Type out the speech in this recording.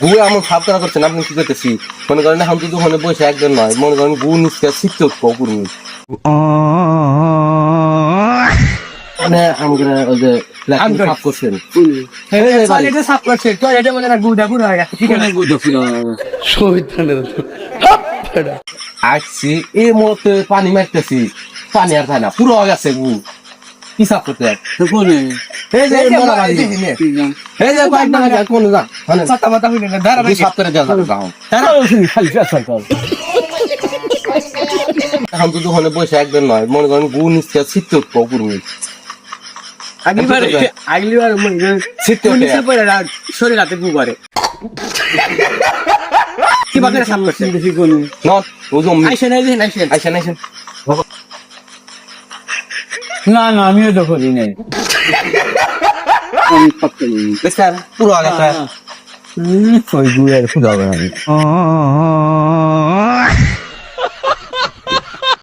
গু করা করছেন আপনি কি করতেছি? মনে করেন এখন তো ওখানে বসে একজন নয় মনে করেন গু নিচকে শিখতে উঠবো কুর্মি মানে আমাকে ওই যে করছেন। সাফ করছে টয়লেটে বলে না গুদা গুড়া হয়ে গেছে ঠিক আছে। আসছি এই মুহূর্তে পানি মারতেছি। পানি আর থাকে না পুরো হয়ে গেছে গু কি করতে এই যে বাড়ি। এই যে কোন মানে হইলে করে। খালি ফেসাল কর এখন তো ওখানে বসে একজন নয় মনে করেন গু নিচকে শিখতে উঠবো কুর্মি আগলিবার আগলিবার রাত শরীর রাতে গু করে কি বাকের সাফ করছে নট বুঝুম আইসেন আইসেন আইসেন আইসেন আইসেন না না আমিও তো করি নাই। পুরো গেছে ওই গুয়ের খুঁজাবে আমি।